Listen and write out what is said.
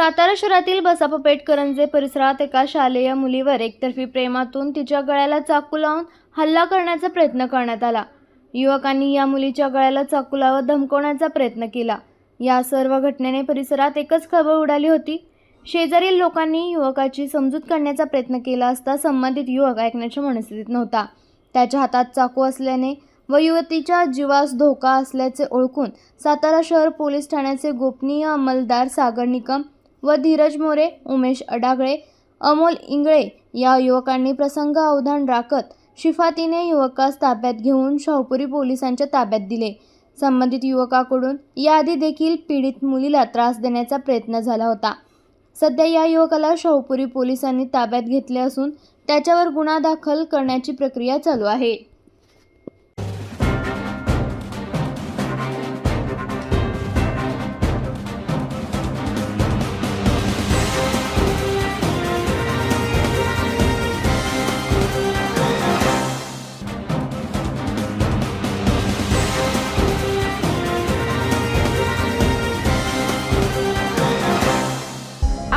सातारा शहरातील बसापपेठ करंजे परिसरात एका शालेय मुलीवर एकतर्फी प्रेमातून तिच्या गळ्याला चाकू लावून हल्ला करण्याचा प्रयत्न करण्यात आला. युवकांनी या मुलीच्या गळ्याला चाकू लावत धमकवण्याचा प्रयत्न केला. या सर्व घटनेने परिसरात एकच खळबळ उडाली होती. शेजारील लोकांनी युवकाची समजूत करण्याचा प्रयत्न केला असता संबंधित युवक ऐकण्याच्या मनस्थितीत नव्हता. त्याच्या हातात चाकू असल्याने व युवतीच्या जीवास धोका असल्याचे ओळखून सातारा शहर पोलीस ठाण्याचे गोपनीय अंमलदार सागर निकम व धीरज मोरे उमेश अडागळे अमोल इंगळे या युवकांनी प्रसंग अवधान राखत शिफातीने युवकास ताब्यात घेऊन शाहपुरी पोलिसांच्या ताब्यात दिले. संबंधित युवकाकडून याआधी देखील पीडित मुलीला त्रास देण्याचा प्रयत्न झाला होता. सध्या या युवकाला शाहपुरी पोलिसांनी ताब्यात घेतले असून त्याच्यावर गुन्हा दाखल करण्याची प्रक्रिया चालू आहे.